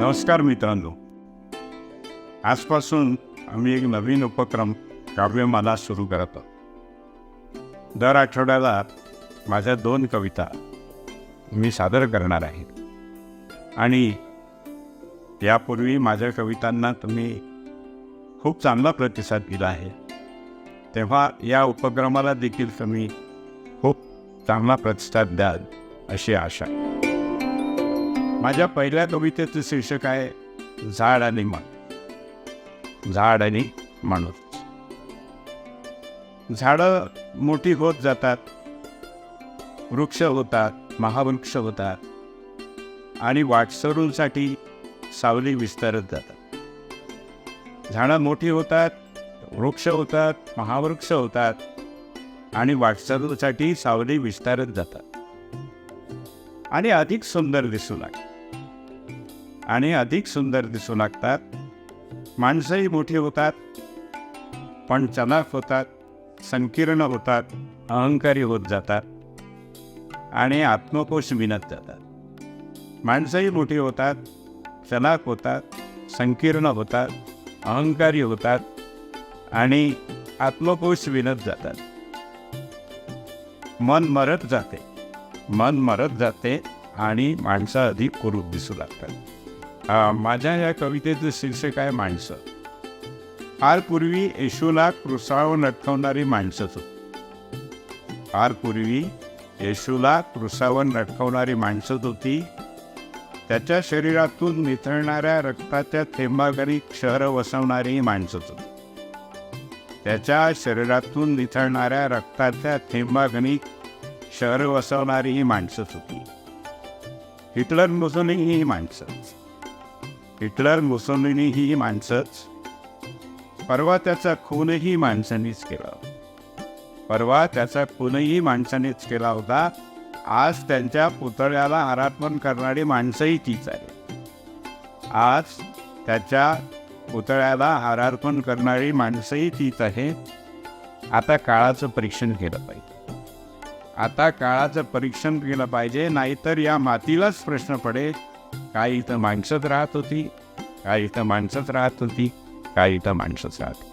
नमस्कार मित्रांनो. आजपासून आम्ही एक नवीन उपक्रम काव्यमाला सुरू करत आहोत. दर आठवड्याला माझ्या दोन कविता मी सादर करणार आहे. आणि यापूर्वी माझ्या कवितांना तुम्ही खूप चांगला प्रतिसाद दिला आहे. तेव्हा या उपक्रमाला देखील तुम्ही खूप चांगला प्रतिसाद द्याल अशी आशा माझ्या पहिल्या कवितेचं शीर्षक आहे झाड आणि मन. झाड आणि माणूस झाडं मोठी होत जातात वृक्ष होतात महावृक्ष होतात आणि वाटसरूंसाठी सावली विस्तारत जातात. झाडं मोठी होतात वृक्ष होतात महावृक्ष होतात आणि वाटचालीसाठी सावली विस्तारत जातात. आणि अधिक सुंदर दिसू लागतात आणि अधिक सुंदर दिसू लागतात. माणसंही मोठी होतात पण चलाक होतात संकीर्ण होतात अहंकारी होत जातात आणि आत्मकोश विनत जातात. माणसंही मोठी होतात चनाक होतात संकीर्ण होतात अहंकारी होतात आणि आत्मकोश विनत जातात. मन मरत जाते. मन मरत जाते आणि माणसं अधिक कुरूप दिसू लागतात. माझ्या या कवितेचं शीर्षक आहे माणसं. फार पूर्वी येशूला क्रुसावर अटकवणारी माणसंच होती. फार पूर्वी येशूला क्रुसावर लटकवणारी माणसंच होती. त्याच्या शरीरातून निथळणाऱ्या रक्ताच्या थेंबागरी शहर वसवणारी माणसंच होती. त्याच्या शरीरातून निथळणाऱ्या रक्ताच्या थेंबागणी शहर वसवणारी ही माणसंच होती. हिटलर मुसोलिनी ही माणसंच. हिटलर मुसोलिनी ही माणसंच. परवा त्याचा खूनही माणसांनीच केला. परवा त्याचा खूनही माणसानेच केला होता. आज त्यांच्या पुतळ्याला आराधन करणारी माणसंही तीच आहे. आज त्याच्या पुतळ्याला हारार्पण करणारी माणसंही तीच आहेत आता काळाचं परीक्षण केलं पाहिजे. आता काळाचं परीक्षण केलं पाहिजे नाहीतर या मातीलाच प्रश्न पडेल. काय इथं माणसंच राहत होती काय इथं माणसंच राहत होती काय इथं माणसंच राहत होती.